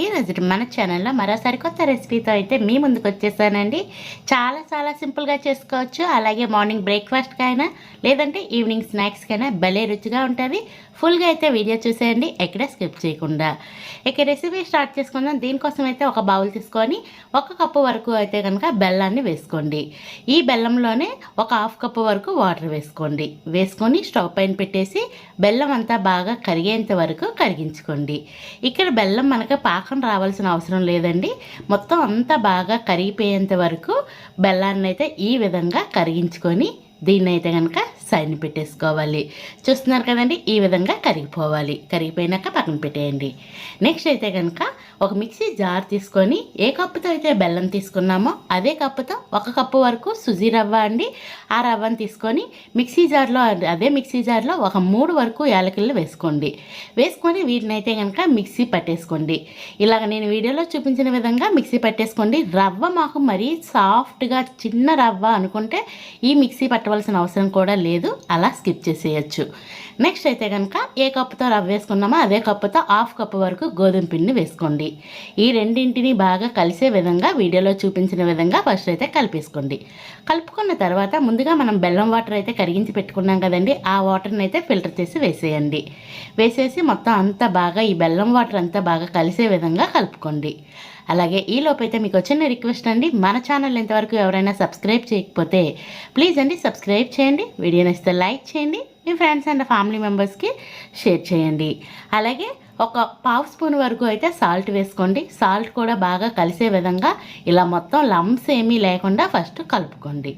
ఈ మన ఛానల్లో మరోసారి కొత్త రెసిపీతో అయితే మీ ముందుకు వచ్చేసానండి. చాలా చాలా సింపుల్గా చేసుకోవచ్చు. అలాగే మార్నింగ్ బ్రేక్ఫాస్ట్కైనా లేదంటే ఈవినింగ్ స్నాక్స్కైనా భలే రుచిగా ఉంటుంది. ఫుల్గా అయితే వీడియో చూసేయండి. ఎక్కడ స్కిప్ చేయకుండా. ఇక రెసిపీ స్టార్ట్ చేసుకుందాం. దీనికోసం అయితే ఒక బౌల్ తీసుకొని ఒక కప్పు వరకు అయితే కనుక బెల్లాన్ని వేసుకోండి. ఈ బెల్లంలోనే ఒక హాఫ్ కప్పు వరకు వాటర్ వేసుకోండి. వేసుకొని స్టవ్ పైన పెట్టేసి బెల్లం అంతా బాగా కరిగేంత వరకు కరిగించుకోండి. ఇక్కడ బెల్లం మనకు పా రావాల్సిన అవసరం లేదండి. మొత్తం అంతా బాగా కరిగిపోయేంత వరకు బెల్లాన్ని అయితే ఈ విధంగా కరిగించుకొని దీన్ని అయితే కనుక సైడ్ని పెట్టేసుకోవాలి. చూస్తున్నారు కదండి? ఈ విధంగా కరిగిపోవాలి. కరిగిపోయినాక పక్కన పెట్టేయండి. నెక్స్ట్ అయితే కనుక ఒక మిక్సీ జార్ తీసుకొని ఏ కప్పుతో అయితే బెల్లం తీసుకున్నామో అదే కప్పుతో ఒక కప్పు వరకు సుజీ రవ్వ అండి ఆ రవ్వను తీసుకొని మిక్సీ జార్లో అదే మిక్సీ జార్లో ఒక మూడు వరకు యాలకులు వేసుకోండి. వేసుకొని వీటిని అయితే కనుక మిక్సీ పట్టేసుకోండి. ఇలాగ నేను వీడియోలో చూపించిన విధంగా మిక్సీ పట్టేసుకోండి. రవ్వ మాకు మరీ సాఫ్ట్గా చిన్న రవ్వ అనుకుంటే ఈ మిక్సీ పట్టవలసిన అవసరం కూడా లేదు. అలా స్కిప్ చేసేయచ్చు. నెక్స్ట్ అయితే కనుక ఏ కప్పుతో రవ్వ వేసుకున్నామో అదే కప్పుతో హాఫ్ కప్పు వరకు గోధుమ పిండిని వేసుకోండి. ఈ రెండింటిని బాగా కలిసే విధంగా వీడియోలో చూపించిన విధంగా ఫస్ట్ అయితే కలిపేసుకోండి. కలుపుకున్న తర్వాత ముందుగా మనం బెల్లం వాటర్ అయితే కరిగించి పెట్టుకున్నాం కదండి ఆ వాటర్ని అయితే ఫిల్టర్ చేసి వేసేయండి. వేసేసి మొత్తం అంతా బాగా ఈ బెల్లం వాటర్ అంతా బాగా కలిసే విధంగా కలుపుకోండి. అలాగే ఈ లోపైతే మీకు వచ్చిన రిక్వెస్ట్ అండి. మన ఛానల్ ఇంతవరకు ఎవరైనా సబ్స్క్రైబ్ చేయకపోతే ప్లీజ్ అండి సబ్స్క్రైబ్ చేయండి. వీడియో నచ్చితే లైక్ చేయండి. మీ ఫ్రెండ్స్ అండ్ ఫ్యామిలీ మెంబర్స్కి షేర్ చేయండి. అలాగే ఒక పావు స్పూన్ వరకు అయితే సాల్ట్ వేసుకోండి. సాల్ట్ కూడా బాగా కలిసే విధంగా ఇలా మొత్తం లమ్స్ ఏమీ లేకుండా ఫస్ట్ కలుపుకోండి.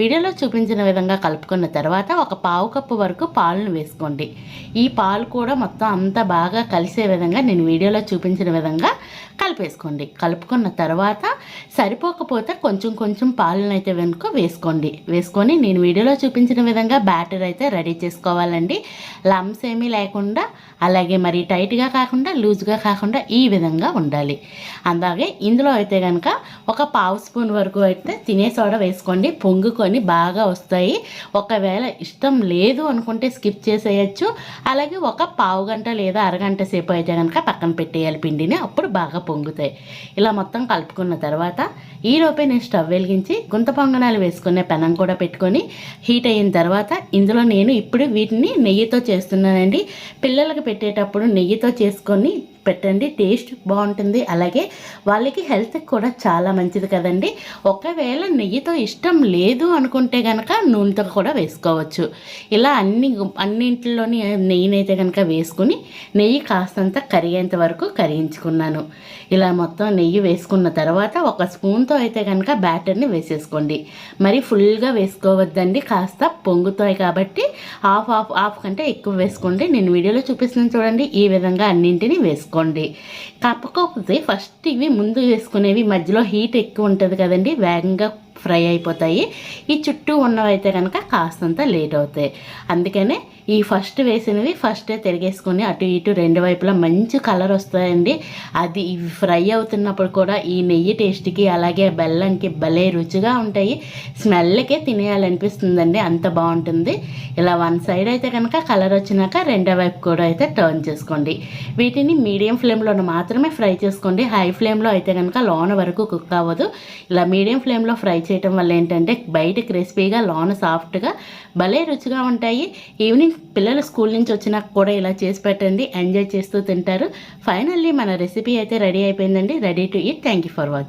వీడియోలో చూపించిన విధంగా కలుపుకున్న తర్వాత ఒక పావు కప్పు వరకు పాలను వేసుకోండి. ఈ పాలు కూడా మొత్తం అంతా బాగా కలిసే విధంగా నేను వీడియోలో చూపించిన విధంగా కలిపేసుకోండి. కలుపుకున్న తర్వాత సరిపోకపోతే కొంచెం కొంచెం పాలను అయితే వెనుక వేసుకోండి. వేసుకొని నేను వీడియోలో చూపించిన విధంగా బ్యాటర్ అయితే రెడీ చేసుకోవాలండి. లమ్స్ ఏమీ లేకుండా అలాగే మరి టైట్గా కాకుండా లూజ్గా కాకుండా ఈ విధంగా ఉండాలి. అలాగే ఇందులో అయితే కనుక ఒక పావు స్పూన్ వరకు అయితే తినే సోడా వేసుకోండి. పొంగుకొని బాగా వస్తాయి. ఒకవేళ ఇష్టం లేదు అనుకుంటే స్కిప్ చేసేయచ్చు. అలాగే ఒక పావు గంట లేదా అరగంట సేపు అయితే కనుక పక్కన పెట్టేయాలి పిండిని. అప్పుడు బాగా పొంగుతాయి. ఇలా మొత్తం కలుపుకున్న తర్వాత ఈలోపే నేను స్టవ్ వెలిగించి గుంత పొంగనాలు వేసుకునే పెనం కూడా పెట్టుకొని హీట్ అయిన తర్వాత ఇందులో నేను ఇప్పుడు వీటిని నెయ్యితో చేస్తున్నానండి. పిల్లలకు పెట్టేటప్పుడు నెయ్యితో చేసుకొని పెట్టండి టేస్ట్ బాగుంటుంది. అలాగే వాళ్ళకి హెల్త్ కూడా చాలా మంచిది కదండి. ఒకవేళ నెయ్యితో ఇష్టం లేదు అనుకుంటే కనుక నూనెతో కూడా వేసుకోవచ్చు. ఇలా అన్ని అన్నింటిలోని నెయ్యినైతే కనుక వేసుకుని నెయ్యి కాస్తంత కరిగేంత వరకు కరిగించుకున్నాను. ఇలా మొత్తం నెయ్యి వేసుకున్న తర్వాత ఒక స్పూన్తో అయితే కనుక బ్యాటర్ని వేసేసుకోండి. మరి ఫుల్గా వేసుకోవద్దండి. కాస్త పొంగుతాయి కాబట్టి హాఫ్ హాఫ్ హాఫ్ కంటే ఎక్కువ వేసుకోండి. నేను వీడియోలో చూపిస్తున్నాను చూడండి. ఈ విధంగా అన్నింటినీ వేసుకోండి. కాకపోతే ఫస్ట్ ఇవి ముందు వేసుకునేవి మధ్యలో హీట్ ఎక్కువ ఉంటుంది కదండి వేగంగా ఫ్రై అయిపోతాయి. ఈ చుట్టూ ఉన్నవైతే కనుక కాస్తంత లేట్ అవుతాయి. అందుకనే ఈ ఫస్ట్ వేసినవి ఫస్టే తిరిగేసుకొని అటు ఇటు రెండు వైపులా మంచి కలర్ వస్తాయండి. అది ఇవి ఫ్రై అవుతున్నప్పుడు కూడా ఈ నెయ్యి టేస్ట్కి అలాగే బెల్లంకి భలే రుచిగా ఉంటాయి. స్మెల్కే తినేయాలనిపిస్తుందండి. అంత బాగుంటుంది. ఇలా వన్ సైడ్ అయితే కనుక కలర్ వచ్చినాక రెండో వైపు కూడా అయితే టర్న్ చేసుకోండి. వీటిని మీడియం ఫ్లేమ్లో మాత్రమే ఫ్రై చేసుకోండి. హై ఫ్లేమ్లో అయితే కనుక లోన వరకు కుక్ అవ్వదు. ఇలా మీడియం ఫ్లేమ్లో ఫ్రై చేయటం వల్ల ఏంటంటే బయట క్రిస్పీగా లోన సాఫ్ట్గా భలే రుచిగా ఉంటాయి. ఈవినింగ్ పిల్లలు స్కూల్ నుంచి వచ్చినాక కూడా ఇలా చేసి పెట్టండి ఎంజాయ్ చేస్తూ తింటారు. ఫైనల్లీ మన రెసిపీ అయితే రెడీ అయిపోయిందండి. Ready to eat. Thank you for watching